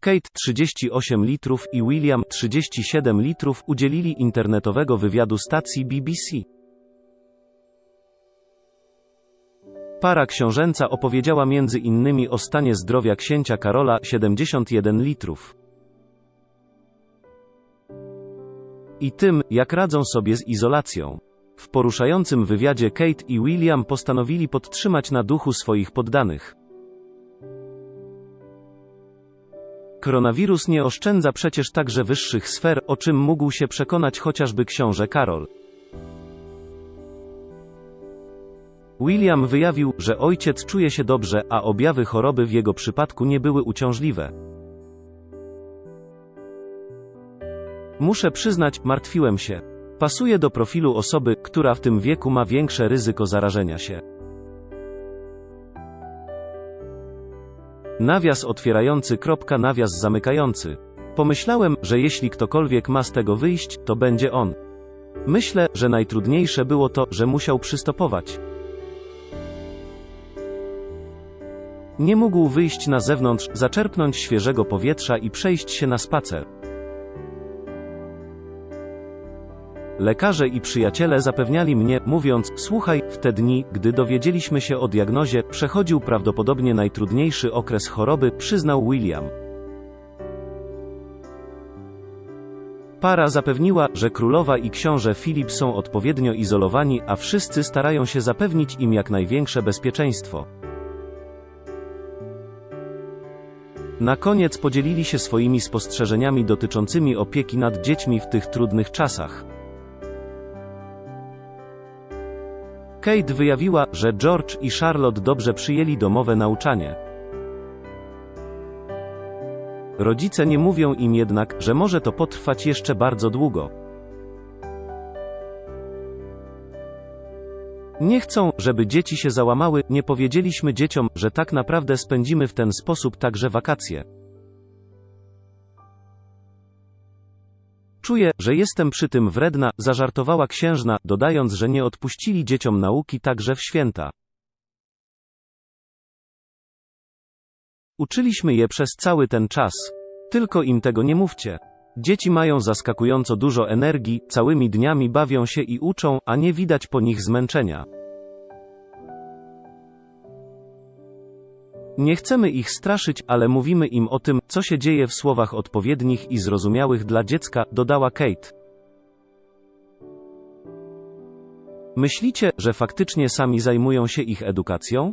Kate 38 litrów i William 37 litrów udzielili internetowego wywiadu stacji BBC. Para książęca opowiedziała między innymi o stanie zdrowia księcia Karola 71 litrów. I tym, jak radzą sobie z izolacją. W poruszającym wywiadzie Kate i William postanowili podtrzymać na duchu swoich poddanych. Koronawirus nie oszczędza przecież także wyższych sfer, o czym mógł się przekonać chociażby książę Karol. William wyjawił, że ojciec czuje się dobrze, a objawy choroby w jego przypadku nie były uciążliwe. Muszę przyznać, martwiłem się. Pasuje do profilu osoby, która w tym wieku ma większe ryzyko zarażenia się. Nawias otwierający. Kropka, nawias zamykający. Pomyślałem, że jeśli ktokolwiek ma z tego wyjść, to będzie on. Myślę, że najtrudniejsze było to, że musiał przystopować. Nie mógł wyjść na zewnątrz, zaczerpnąć świeżego powietrza i przejść się na spacer. Lekarze i przyjaciele zapewniali mnie, mówiąc: Słuchaj, w te dni, gdy dowiedzieliśmy się o diagnozie, przechodził prawdopodobnie najtrudniejszy okres choroby, przyznał William. Para zapewniła, że królowa i książę Filip są odpowiednio izolowani, a wszyscy starają się zapewnić im jak największe bezpieczeństwo. Na koniec podzielili się swoimi spostrzeżeniami dotyczącymi opieki nad dziećmi w tych trudnych czasach. Kate wyjawiła, że George i Charlotte dobrze przyjęli domowe nauczanie. Rodzice nie mówią im jednak, że może to potrwać jeszcze bardzo długo. Nie chcą, żeby dzieci się załamały, nie powiedzieliśmy dzieciom, że tak naprawdę spędzimy w ten sposób także wakacje. Czuję, że jestem przy tym wredna, zażartowała księżna, dodając, że nie odpuścili dzieciom nauki także w święta. Uczyliśmy je przez cały ten czas. Tylko im tego nie mówcie. Dzieci mają zaskakująco dużo energii, całymi dniami bawią się i uczą, a nie widać po nich zmęczenia. Nie chcemy ich straszyć, ale mówimy im o tym, co się dzieje w słowach odpowiednich i zrozumiałych dla dziecka, dodała Kate. Myślicie, że faktycznie sami zajmują się ich edukacją?